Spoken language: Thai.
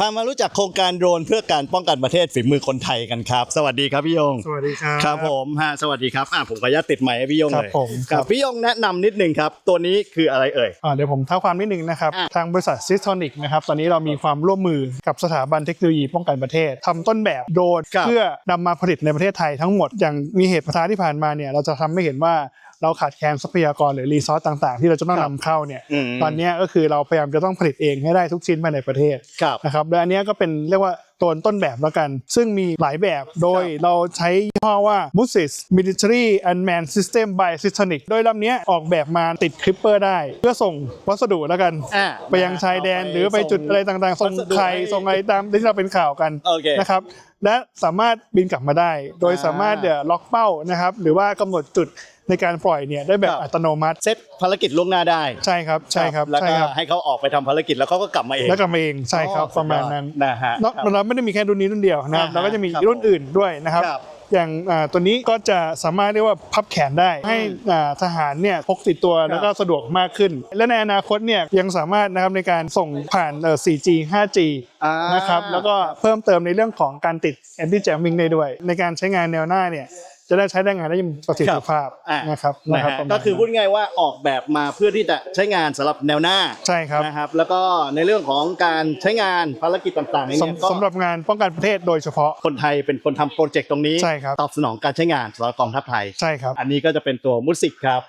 พามารู้จักโครงการโดรนเพื่อการป้องกันประเทศฝีมือคนไทยกันครับ สวัสดีครับพี่ยง สวัสดีครับ ครับผมฮะสวัสดีครับอะผมขออนุญาตติดไมค์ให้พี่ยงครัเลบยผมครับพี่ยงแนะนำนิดนึงครับ ตัวนี้คืออะไรเอ่ย อ่าเดี๋ยวผมเท้าความนิดนึงนะครับ อะ ทางบริษัทซิสโทนิกนะครับ ตอนนี้เรามีความร่วมมือกับสถาบันเทคโนโลยีป้องกันประเทศทำต้นแบบโดรนเพื่อนำมาผลิตในประเทศไทยทั้งหมด อย่างมีเหตุประทะที่ผ่านมาเนี่ย เราจะทำให้เห็นว่า เราขาดแคลนทรัพยากรหรือรีซอสต่างๆ ที่เราจะต้องนำเข้าเนี่ยอืมตอนเนี้ยก็คือเราพยายามจะต้องผลิตเองให้ได้ทุกชิ้นภายในประเทศครับนะครับและอันเนี้ยก็เป็นเรียกว่า ตัวต้นแบบแล้วกัน ซึ่งมีหลายแบบโดยเราใช้ยี่ห้อว่า Musis Military Unmanned System by Systonic โดยลำเนี้ยออกแบบมาติดคลิปเปอร์ได้ เพื่อส่งวัสดุแล้วกัน อะไปยังชายแดนหรือไปจุดอะไรต่างๆ ส่งวัสดุไข่ให้ ส่งอะไรตามที่เราเป็นข่าวกัน โอเค นะครับและสามารถบินกลับมาได้ โดยอ่าสามารถเดี๋ยวล็อกเป้านะครับ หรือว่ากำหนดจุดในการปล่อยเนี่ยได้แบคบรับอัตโนมัติ เซตภารกิจล่วงหน้าได้ใช่ครับใช่ครับแล้วใช่ก็ครับให้เขาออกไปทำภารกิจแล้วเขาก็กลับมาเองแล้วกลับมาเองใช่ครับอ๋อประมาณนั้น นะฮะนอกเราไม่ได้มีแค่รุ่นนี้รุ่นเดียวนะครับอ่าฮะเราก็จะมีครับรุ่นอื่นด้วยนะครับ ครับอย่างอ่าตัวนี้ก็จะสามารถเรียกว่าพับแขนได้ให้อ่าทหารเนี่ยพกติดตัวแล้วก็สะดวกมากขึ้น และในอนาคตเนี่ยยังสามารถนะครับในการส่งผ่านเอ่อ 4G 5G อ่านะครับแล้วก็เพิ่มเติมในเรื่องของการติด anti jamming ได้ด้วย ในการใช้งานแนวหน้าเนี่ย จะได้ใช้ได้งานได้อย่างประสิทธิภาพอะนะครับนะนะครับฮะประมาณก็คือพูดนั้นง่ายๆว่าออกแบบมาเพื่อที่จะใช้งานสำหรับแนวหน้าใช่ครับนะครับ แล้วก็ในเรื่องของการใช้งานภารกิจต่างๆเนี่ยสำก็สำหรับงานป้องกันประเทศโดยเฉพาะ คนไทยเป็นคนทำโปรเจกต์ตรงนี้ ใช่ครับ ตอบสนองการใช้งานสำหรับกองทัพไทย ใช่ครับ อันนี้ก็จะเป็นตัวมุสิกครับ